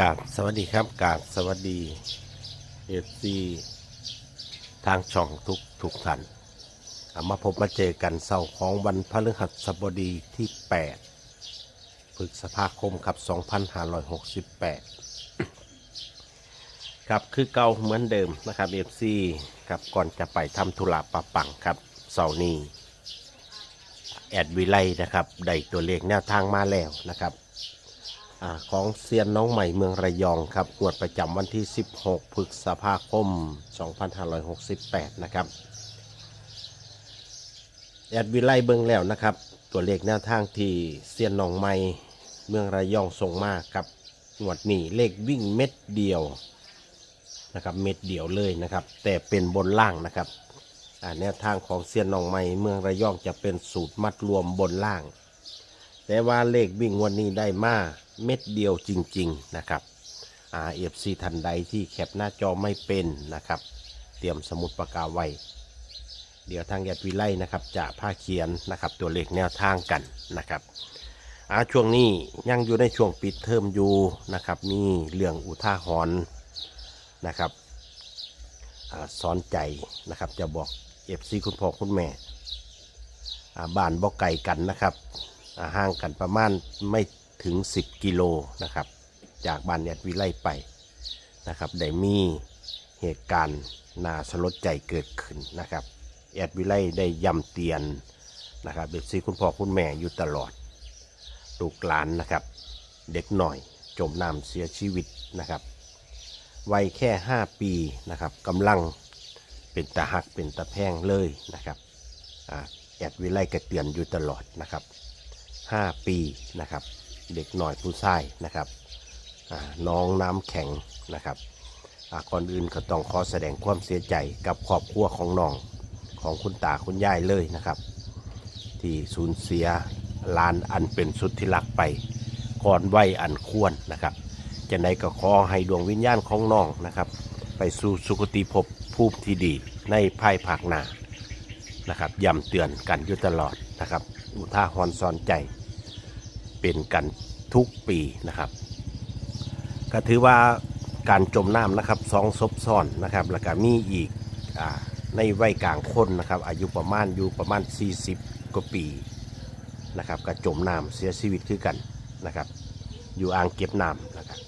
กาบสวัสดีครับกาบสวัสดีเอฟซีทางช่องทุกทุกท่านอะมาพบมาเจอกันเสาร์ของวันพฤหัสบดีที่ 8พฤษภาคมครับ 2568 ครับคือเก่าเหมือนเดิมนะครับเอฟซีครับก่อนจะไปทำธุระปะปังครับเสาร์นี้แอดวิไลนะครับได้ตัวเลขแนวทางมาแล้วนะครับ อของเซียนน้องใหม่เมืองระยองครับงวดประจำวันที่ 16พฤษภาคม 2568 นะครับแอดวิไลเบิ้งแล้วนะครับ ตัวเลขแนวทางที่เซียนน้องใหม่เมืองระยองส่งมาครับงวดนี้เลขวิ่งเม็ดเดียวนะครับเม็ดเดียวเลยนะครับ แต่เป็นบนล่างนะครับแนวทางของเซียนน้องใหม่เมืองระยองจะเป็นสูตรมัดรวมบนล่าง แต่ว่าเลขวิ่งวันนี้ได้มา เม็ดเดียวจริง ๆ นะครับอาเอฟซีทันใดที่แคปหน้าจอไม่เป็นนะครับ เตรียมสมุดปากกาไว้ เดี๋ยวทางแอดวิไลนะครับจะพาเขียนนะครับตัวเลขแนวทางกันนะครับอาช่วงนี้ยังอยู่ในช่วงปิดเทอมอยู่นะครับมีเรื่องอุท่าหรณ์นะครับอสอนใจนะครับจะบอกเอฟซีคุณพ่อคุณแม่บ้านบอกไก่กันนะครับห่างกันประมาณไม่ ถึง 10 กิโลนะครับ จากบ้านแอดวิไลไปนะครับได้มีเหตุการณ์น่าสลดใจเกิดขึ้นนะครับแอดวิไลได้ย้ำเตือนนะครับเด็กซีคุณพ่อคุณแม่อยู่ตลอดลูกหลานนะครับ เด็กหน่อยจมน้ำเสียชีวิตนะครับวัยแค่ 5 ปีนะครับกำลังเป็นตาหักเป็นตาแพงเลยนะครับแอดวิไลก็เตือนอยู่ตลอดนะครับ 5 ปีนะครับ เด็กหน่อยผู้ชายนะครับน้องน้ำแข็งนะครับก่อนอื่นก็ต้องขอแสดงความเสียใจกับครอบครัวของน้องของคุณตาคุณยายเลยนะครับ ที่สูญเสียลานอันเป็นสุดที่รักไปก่อนวัยอันควรนะครับจะไหนก็ขอให้ดวงวิญญาณของน้องนะครับ ไปสู่สุคติภพภูมิที่ดีในภายภาคหน้านะครับย้ำเตือนกันอยู่ตลอดนะครับอุท่าหอนซอนใจ เป็นกันทุกปีนะครับ ก็ถือว่าการจมน้ำนะครับสองศพซ้อนนะครับ แล้วก็มีอีกอในวัยกลางคนนะครับ อายุประมาณอยู่ประมาณ 40 กว่าปีนะครับก็จมน้ำเสียชีวิตคือกันนะครับ อยู่อ่างเก็บน้ำนะครับ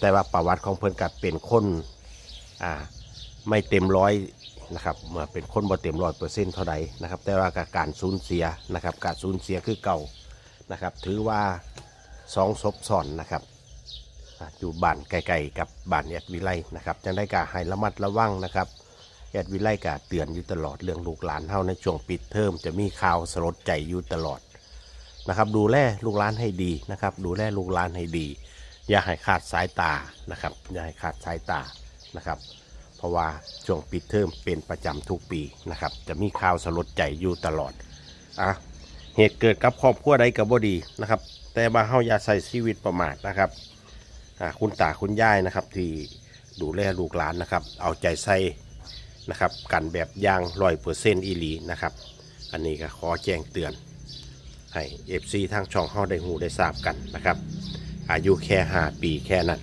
แต่ว่าประวัติของเพิ่นกับเป็นคนไม่เต็มร้อยนะครับเมื่อเป็นคนบ่เต็มร้อยเปอร์เซ็นต์เท่าใดนะครับ แต่ว่าการสูญเสียนะครับ การสูญเสียคือเก่า นะครับ ถือว่าสองศพซ้อนนะครับอยู่บ้านไกลๆกับบ้านแอดวิไลนะครับจังได้กาให้ระมัดระวังนะครับแอดวิไลกาเตือนอยู่ตลอดเรื่องลูกหลานเฮาในช่วงปิดเทอมจะมีข่าวสลดใจอยู่ตลอดนะครับ ดูแลลูกหลานให้ดีนะครับ ดูแลลูกหลานให้ดี อย่าให้ขาดสายตานะครับ อย่าให้ขาดสายตานะครับ เพราะว่าช่วงปิดเทอมเป็นประจำทุกปีนะครับ จะมีข่าวสลดใจอยู่ตลอดอะ เหตุเกิดกับครอบครัวใดกับบ่ดีนะครับ แต่ว่าเฮาอย่าใส่ชีวิตประมาทนะครับคุณตาคุณยายนะครับ ที่ดูแลลูกหลานนะครับ เอาใจใส่นะครับกันแบบยางร้อยเปอร์เซ็นต์อีหลีนะครับ อันนี้ก็ขอแจ้งเตือน ให้เอฟซีทางช่องเฮาได้หูได้ทราบกันนะครับ อายุแค่5ปีแค่นั้น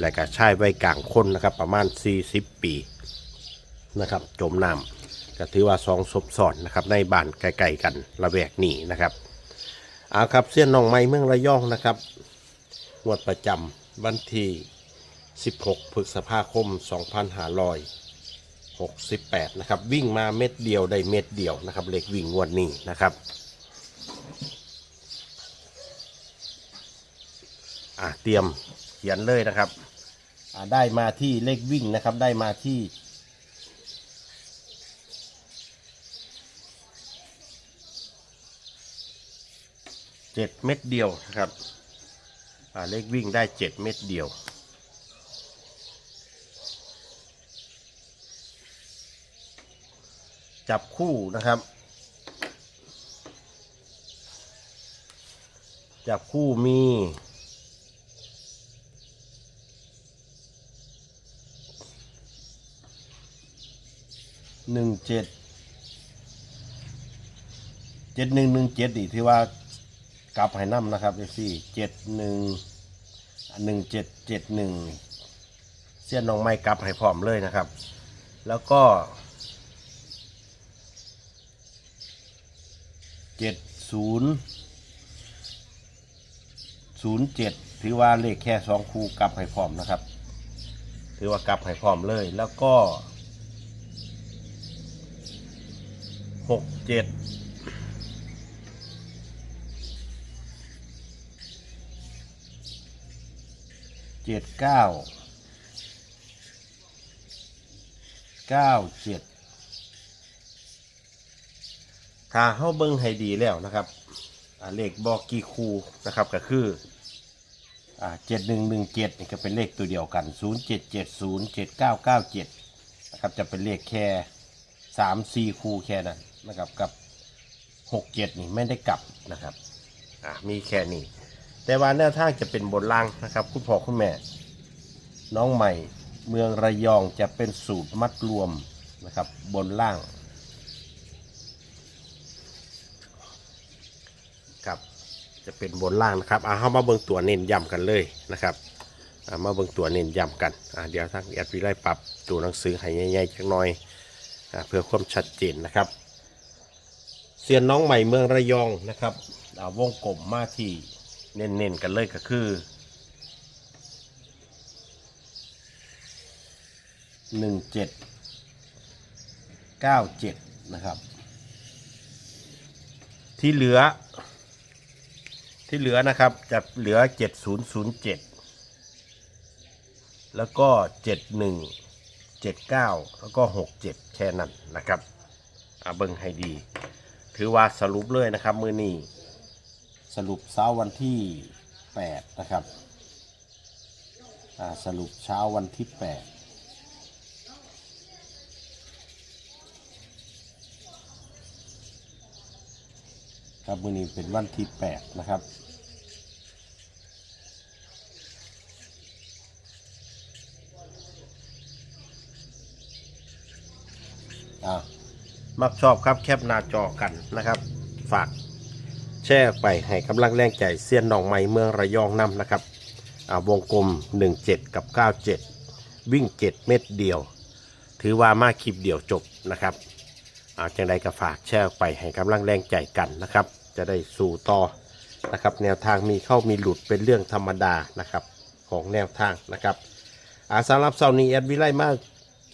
และก็ใชายวัยกลางคนนะครับ ประมาณ 40 ปีนะครับ จมน้ำ ก็ถือว่าสองศพซ้อนนะครับในบ้านใกลๆกันระแวกนี้นะครับเอาครับเสี้ยนหนองไม้เมืองระยองนะครับงวดประจำวันที่ 16พฤษภาคม 2568 นะครับ วิ่งมาเม็ดเดียวได้เม็ดเดียวนะครับเลขวิ่งงวดนี้นะครับอะเตรียมเขียนเลยนะครับอะได้มาที่เลขวิ่งนะครับได้มาที่ เจ็ดเม็ดเดียวนะครับอ่าเลขวิ่งได้เจ็ดเม็ดเดียว จับคู่นะครับ จับคู่มีหนึ่งเจ็ดเจ็ดหนึ่งหนึ่งเจ็ดดีที่ว่า กลับให้น้ำนะครับเอฟซีเจ็ดหนึ่งหนึ่งเจ็ดเจ็ดหนึ่งเสี้ยนน้องไม้กลับให้พร้อมเลยนะครับ แล้วก็เจ็ดศูนย์ศูนย์เจ็ดถือว่าเลขแค่สองคู่กลับให้พร้อมนะครับ ถือว่ากลับให้พร้อมเลย แล้วก็หกเจ็ด เจ็ดเก้าเก้าเจ็ดถ้าเข้าเบิ้งให้ดีแล้วนะครับเลขบอกกี่คูนะครับก็คือเจ็ดหนึ่งหนึ่งเจ็ดนี่ก็เป็นเลขตัวเดียวกันศูนย์เจ็ดเจ็ดศูนย์เจ็ดเก้าเก้าเจ็ดนะครับจะเป็นเลขแค่สามสี่คูแค่นั้นนะครับกับหกเจ็ดนี่ไม่ได้กลับนะครับมีแค่นี้ แต่ว่าแนวทางจะเป็นบนล่างนะครับคุณพ่อคุณแม่ น้องใหม่เมืองระยองจะเป็นสูตรมัดรวมนะครับบนล่างครับจะเป็นบนล่างนะครับเอาเข้ามาเบิ่งตัวเน้นย้ำกันเลยนะครับอ่ามาเบิ่งตัวเน้นย้ำกันเดี๋ยวทางแอดวิไลปรับตัวหนังสือให้ใหญ่ๆจักหน่อยเพื่อความชัดเจนนะครับเซียนน้องใหม่เมืองระยองนะครับอ่าวงกลมมาที่ เน้นๆกันเลยก็คือหนึ่งเจ็ดเก้าเจ็ดนะครับ ที่เหลือ ที่เหลือนะครับจะเหลือเจ็ดศูนย์ศูนย์เจ็ดแล้วก็เจ็ดหนึ่งเจ็ดเก้าแล้วก็หกเจ็ดแค่นั้นนะครับอาเบิงให้ดี ถือว่าสรุปเลยนะครับมือนี้ สรุปเช้าวันที่ 8 นะครับสรุปเช้าวันที่ 8ครับมือนี้เป็นวันที่ 8 นะครับอ่ามักชอบครับแคปหน้าจอกันนะครับ ฝาก แชร์ออกไปให้กำลังแรงใจเซียนหนองไม้เมืองระยองนำนะครับวงกลม 17 กับ 97 วิ่ง 7 เม็ดเดียว ถือว่ามาคลิปเดียวจบนะครับอาจังใดก็ฝากแชร์ออกไปให้กำลังแรงใจกันนะครับ จะได้สู่ต่อนะครับ แนวทางมีเข้ามีหลุดเป็นเรื่องธรรมดานะครับของแนวทางนะครับอาสำหรับเสาร์นี้แอดวิไลมา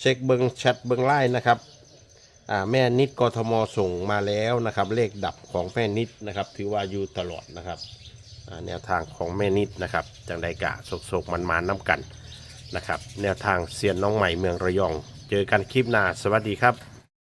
เช็คเบิงแชทเบิงไลน์นะครับ แม่นิดกทมส่งมาแล้วนะครับ เลขดับของแม่นิดนะครับ ถือว่าอยู่ตลอดนะครับแนวทางของแม่นิดนะครับจังไดกะโศกๆมันมาน้ำกันนะครับ แนวทางเซียนน้องใหม่เมืองระยอง เจอกันคลิปหน้าสวัสดีครับ